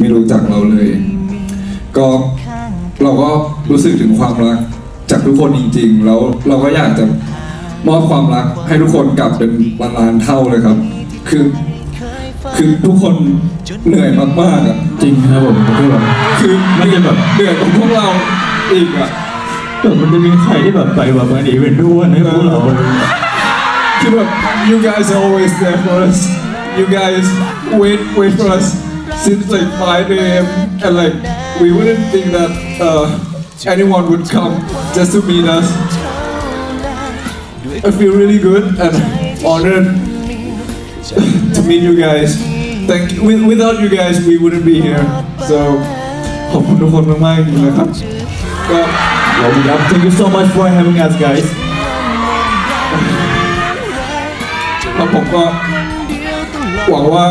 ไม่รู้จักเราเลย ก็เราก็รู้สึกถึงความรักจากทุกคนจริง ๆ แล้วเราก็อยากจะมอบความรักให้ทุกคนกลับเป็นล้านๆเท่าเลยครับ คือคือทุกคนเหนื่อยมากๆอะจริงครับผมคือแบบคือมันจะแบบเหนื่อยกว่าพวกเราอีกอะแบบมันจะมีใครที่แบบไปแบบมาดีเป็นด้วนให้พวกเราคือแบบ you guys are always there for us you guys wait wait for us since like 5 a.m. and like we wouldn't think that uh, anyone would come just to meet us I feel really good and honored to meet you guys thank with, without you guys we wouldn't be here so ขอบคุณทุกคนมากๆจริงๆนะครับก็ เราครับ thank you so much for having us guys แล้วผมก็หวังว่า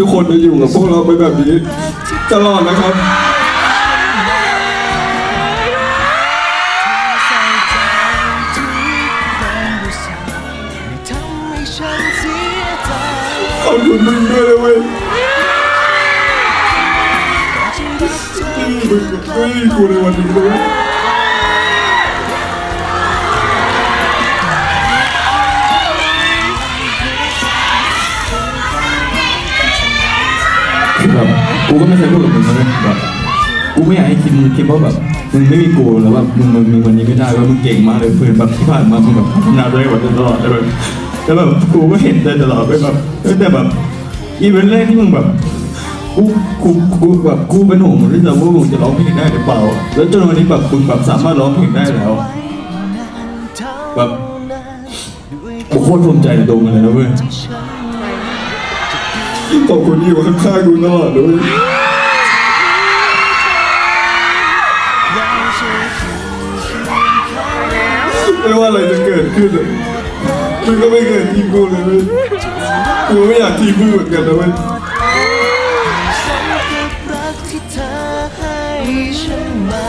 ทุกคนจะอยู่กับพวกเราไปแบบนี้ ตลอดนะครับทำให้ฉันเสียใจขอบคุณมึงด้วยนะเว้ยที่รักเธอที่มึงช่วยกูในวันนี้ด้วย แบบกูก็ไม่เคยพูดกับมึงเลยแบบกูไม่อยากให้คิดคิดว่าแบบมึงไม่มีกูแล้วแบบมึงมึงมีวันนี้ไม่ได้ว่ามึงเก่งมากเลยเพื่อนแบบที่ผ่านมามึงแบบพัฒนาตัวเองมาตลอดเลยแบบแล้วแบบกูก็เห็นใจตลอดไปแบบแต่แบบอีเวนต์แรกที่มึงแบบกูกูกูแบบกูเป็นห่วงมึงที่จะว่ามึงจะร้องเพลงได้หรือเปล่า แล้วจนวันนี้แบบมึงแบบสามารถร้องเพลงได้แล้วแบบกูโคตรภูมิใจในตัวมึงเลยนะเว้ย ขอบคุณที่อยู่ข้างๆกูตลอดด้วยไม่ว่าอะไรจะเกิดขึ้นมึงก็ไม่เคยทิ้งกูเลยเว้ยกูไม่อยากทิ้งมึงเหมือนกันนะเว้ยเธอให้ฉันมา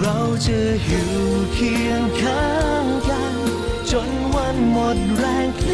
เราจะอยู่เคียงข้างกัน จนวันหมดแรงคลื